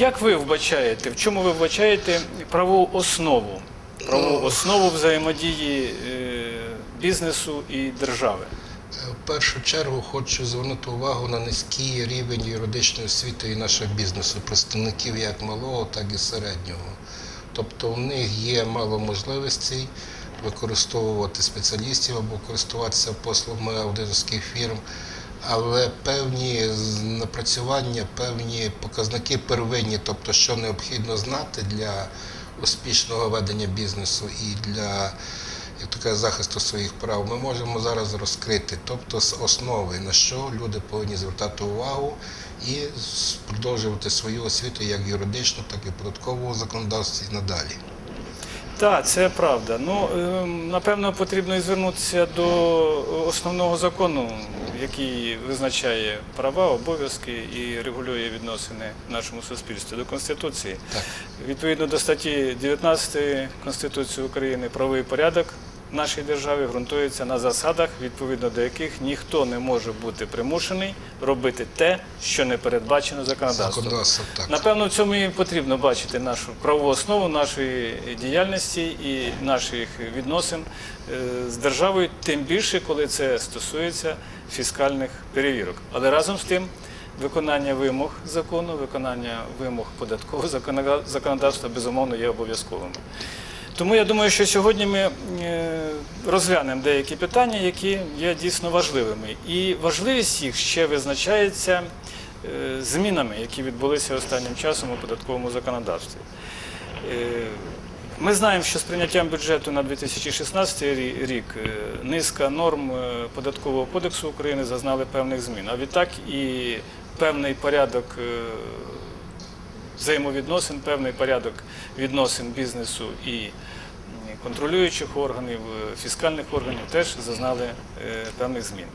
як ви вбачаєте, в чому ви вбачаєте правову основу? Правову основу взаємодії е, бізнесу і держави? В першу чергу хочу звернути увагу на низький рівень юридичної освіти і нашого бізнесу, представників як малого, так і середнього. Тобто у них є мало можливостей використовувати спеціалістів або користуватися послугами аудиторських фірм, але певні напрацювання, певні показники первинні, тобто що необхідно знати для успішного ведення бізнесу і для як кажуть, захисту своїх прав, ми можемо зараз розкрити, тобто з основи, на що люди повинні звертати увагу і продовжувати свою освіту як юридичну, так і податкового законодавства і надалі. Так, це правда. Ну, ем, напевно, потрібно звернутися до основного закону, який визначає права, обов'язки і регулює відносини в нашому суспільстві, до Конституції. Так. Відповідно до статті 19 Конституції України правовий порядок в нашій державі ґрунтується на засадах, відповідно до яких ніхто не може бути примушений робити те, що не передбачено законодавством. Законодавство так. Напевно, в цьому і потрібно бачити нашу правову основу нашої діяльності і наших відносин е, з державою, тим більше, коли це стосується фіскальних перевірок. Але разом з тим, виконання вимог закону, виконання вимог податкового законода- законодавства безумовно є обов'язковими. Тому я думаю, що сьогодні ми е, розглянемо деякі питання, які є дійсно важливими. І важливість їх ще визначається е, змінами, які відбулися останнім часом у податковому законодавстві. Е, Ми знаємо, що з прийняттям бюджету на 2016 рік е, низка норм податкового кодексу України зазнали певних змін. А відтак і певний порядок взаємовідносин, певний порядок відносин бізнесу і контролюючих органів, е, фіскальних органів теж зазнали е, певних змін.